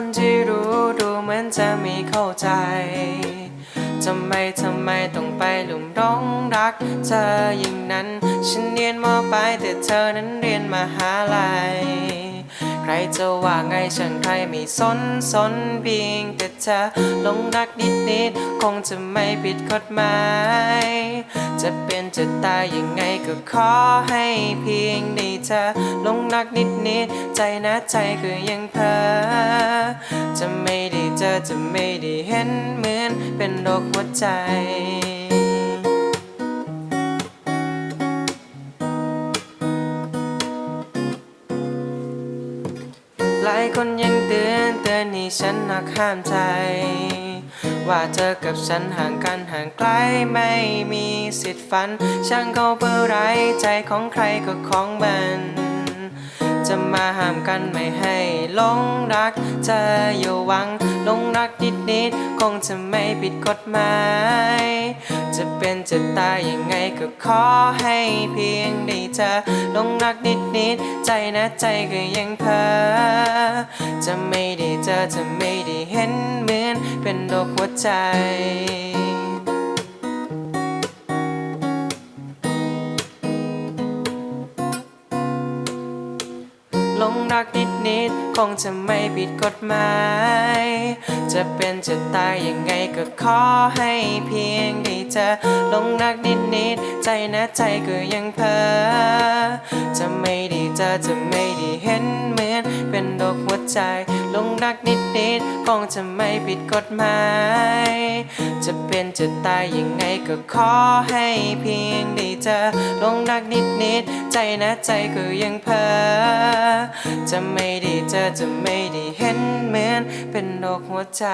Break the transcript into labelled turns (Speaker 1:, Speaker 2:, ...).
Speaker 1: นที่รู้ดูเหมือนจะมีเข้าใจทำไมทำไมต้องไปหลุมร้องรักเธออย่างนั้น ฉันเรียนมอปลายแต่เธอนั้นเรียนมหาลัย รจะว่าไงฉันใครไม่สนสนเพียงแต่เธอลงรักนิดนิดคงจะไม่ผิดกฎหมาย จะเป็นจะตายยังไงก็ขอให้เพียงได้เธอลงรักนิดนิดใจนะใจก็ยังเพ้อจะไม่ได้เจอจะไม่ได้เห็นเหมือนเป็นโรคหัวใจ หลายคนยังเตือนเตือนให้ฉันหักห้ามใจ ว่าเธอกับฉันห่างกันห่างไกลไม่มีสิทธิ์ฝัน ช่างเขาเพื่อไรใจของใครก็ของมันจะมาห้ามกันไม่ให้หลงรักเธออย่าหวังหลงรักนิดนิดคงจะไม่ผิดกฎหมาย จะเป็นจะตายยังไงก็ขอให้เพียงได้เธอหลงรักนิดนิดใจนะใจก็ยังเพ้อ จะไม่ได้เจอจะไม่ได้เห็นเหมือนเป็นโรคหัวใจหลงรักนิดนิดคงจะไม่ผิดกฎหมาย จะเป็นจะตายยังไงก็ขอให้เพียงได้เจอหลงรักนิดนิดใจนะใจก็ยังเพ้อจะไม่ได้เจอจะไม่ ใจ ลงรักนิดนิดๆคงจะไม่ผิดกฎหมาย จะเป็นจะตายยังไงก็ขอให้เพียงได้เจอลงรักนิดนิดๆใจนะใจก็ยังเพ้อจะไม่ได้เจอจะไม่ได้เห็นเหมือนเป็นโรคหัวใจ